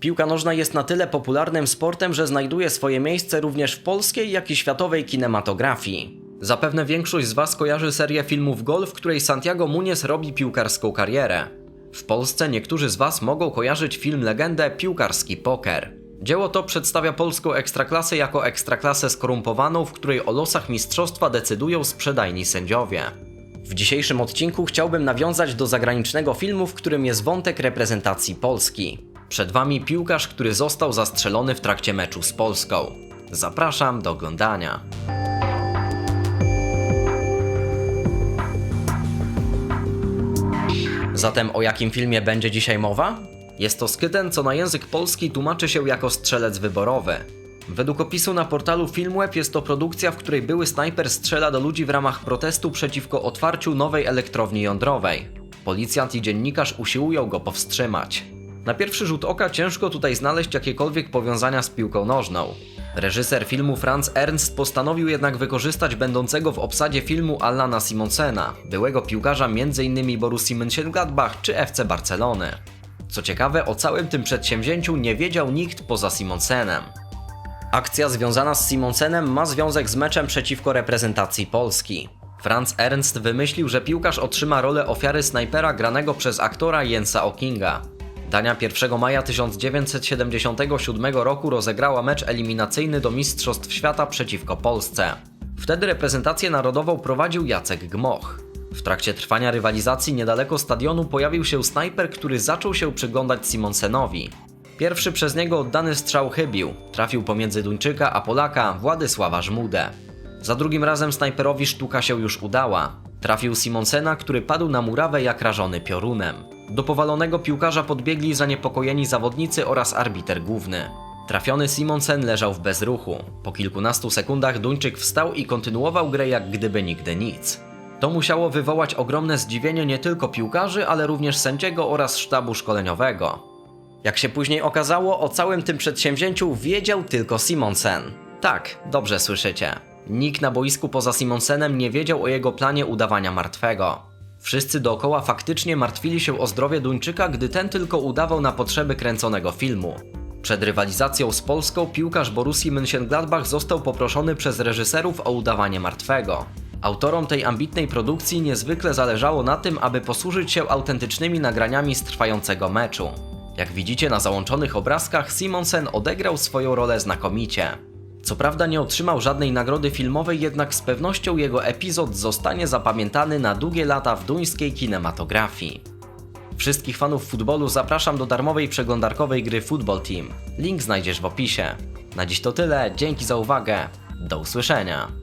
Piłka nożna jest na tyle popularnym sportem, że znajduje swoje miejsce również w polskiej, jak i światowej kinematografii. Zapewne większość z Was kojarzy serię filmów Gol, w której Santiago Muniez robi piłkarską karierę. W Polsce niektórzy z Was mogą kojarzyć film legendę Piłkarski Poker. Dzieło to przedstawia polską ekstraklasę jako ekstraklasę skorumpowaną, w której o losach mistrzostwa decydują sprzedajni sędziowie. W dzisiejszym odcinku chciałbym nawiązać do zagranicznego filmu, w którym jest wątek reprezentacji Polski. Przed Wami piłkarz, który został zastrzelony w trakcie meczu z Polską. Zapraszam do oglądania. Zatem o jakim filmie będzie dzisiaj mowa? Jest to Skyten, co na język polski tłumaczy się jako strzelec wyborowy. Według opisu na portalu Filmweb jest to produkcja, w której były snajper strzela do ludzi w ramach protestu przeciwko otwarciu nowej elektrowni jądrowej. Policjant i dziennikarz usiłują go powstrzymać. Na pierwszy rzut oka ciężko tutaj znaleźć jakiekolwiek powiązania z piłką nożną. Reżyser filmu Franz Ernst postanowił jednak wykorzystać będącego w obsadzie filmu Allana Simonsena, byłego piłkarza m.in. Borussii Mönchengladbach czy FC Barcelony. Co ciekawe, o całym tym przedsięwzięciu nie wiedział nikt poza Simonsenem. Akcja związana z Simonsenem ma związek z meczem przeciwko reprezentacji Polski. Franz Ernst wymyślił, że piłkarz otrzyma rolę ofiary snajpera granego przez aktora Jensa Okinga. Dania 1 maja 1977 roku rozegrała mecz eliminacyjny do Mistrzostw Świata przeciwko Polsce. Wtedy reprezentację narodową prowadził Jacek Gmoch. W trakcie trwania rywalizacji niedaleko stadionu pojawił się snajper, który zaczął się przyglądać Simonsenowi. Pierwszy przez niego oddany strzał chybił, trafił pomiędzy Duńczyka a Polaka Władysława Żmudę. Za drugim razem snajperowi sztuka się już udała. Trafił Simonsena, który padł na murawę jak rażony piorunem. Do powalonego piłkarza podbiegli zaniepokojeni zawodnicy oraz arbiter główny. Trafiony Simonsen leżał w bezruchu. Po kilkunastu sekundach Duńczyk wstał i kontynuował grę jak gdyby nigdy nic. To musiało wywołać ogromne zdziwienie nie tylko piłkarzy, ale również sędziego oraz sztabu szkoleniowego. Jak się później okazało, o całym tym przedsięwzięciu wiedział tylko Simonsen. Tak, dobrze słyszycie. Nikt na boisku poza Simonsenem nie wiedział o jego planie udawania martwego. Wszyscy dookoła faktycznie martwili się o zdrowie Duńczyka, gdy ten tylko udawał na potrzeby kręconego filmu. Przed rywalizacją z Polską piłkarz Borussii Mönchengladbach został poproszony przez reżyserów o udawanie martwego. Autorom tej ambitnej produkcji niezwykle zależało na tym, aby posłużyć się autentycznymi nagraniami z trwającego meczu. Jak widzicie na załączonych obrazkach, Simonsen odegrał swoją rolę znakomicie. Co prawda nie otrzymał żadnej nagrody filmowej, jednak z pewnością jego epizod zostanie zapamiętany na długie lata w duńskiej kinematografii. Wszystkich fanów futbolu zapraszam do darmowej przeglądarkowej gry Football Team. Link znajdziesz w opisie. Na dziś to tyle, dzięki za uwagę. Do usłyszenia.